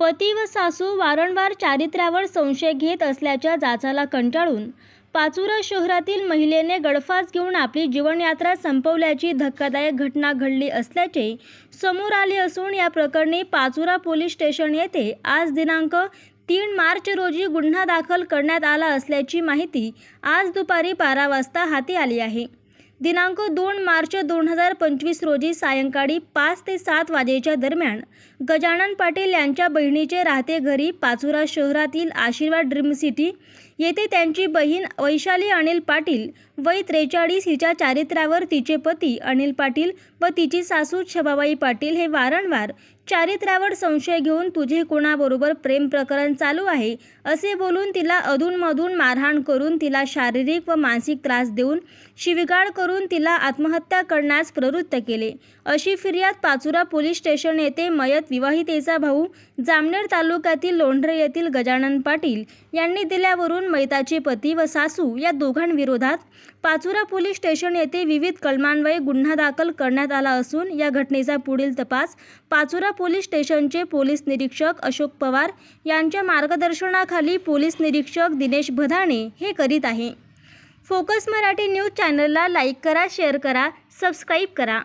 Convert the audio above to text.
पती व सासू वारंवार चारित्र्यावर संशय घेत असल्याच्या जाचाला कंटाळून पाचुरा शहरातील महिलेने गळफास घेऊन आपली जीवनयात्रा संपवल्याची धक्कादायक घटना घडली असल्याचे समोर आले असून या प्रकरणी पाचुरा पोलीस स्टेशन येथे आज दिनांक तीन मार्च रोजी गुन्हा दाखल करण्यात आला असल्याची माहिती आज दुपारी बारा वाजता हाती आली आहे. दिनांक दोन मार्च दोन हजार पंचवीस रोजी सायंकाळी पाच ते सात वाजेच्या दरम्यान गजानन पाटील यांच्या बहिणीचे राहते घरी पाचोरा शहरातील आशीर्वाद ड्रीम सिटी येथे त्यांची बहीण वैशाली अनिल पाटील वय त्रेचाळीस हिच्या चारित्र्यावर तिचे पती अनिल पाटील व तिची सासू छबाबाई पाटील हे वारंवार चारित्र्यावर संशय घेऊन तुझे कोणाबरोबर प्रेम प्रकरण चालू आहे असे बोलून तिला अधूनमधून मारहाण करून तिला शारीरिक व मानसिक त्रास देऊन शिवीगाळ करून तिला आत्महत्या करण्यास प्रवृत्त केले. अशी फिर्याद पाचुरा पोलीस स्टेशन येथे मयत विवाहितेचा भाऊ जामनेर तालुक्यातील लोंढरे येथील गजानन पाटील यांनी दिल्यावरून मैताचे पती व सासू या दोघांविरोधात पाचुरा पोलीस स्टेशन येथे विविध कलमान्वये गुन्हा दाखल करण्यात आला असून या घटनेचा पुढील तपास पाचुरा पोलीस स्टेशनचे पोलीस निरीक्षक अशोक पवार यांच्या मार्गदर्शनाखाली पोलीस निरीक्षक दिनेश भदाणे हे करीत आहे. फोकस मराठी न्यूज चॅनलला लाईक करा शेअर करा सबस्क्राईब करा.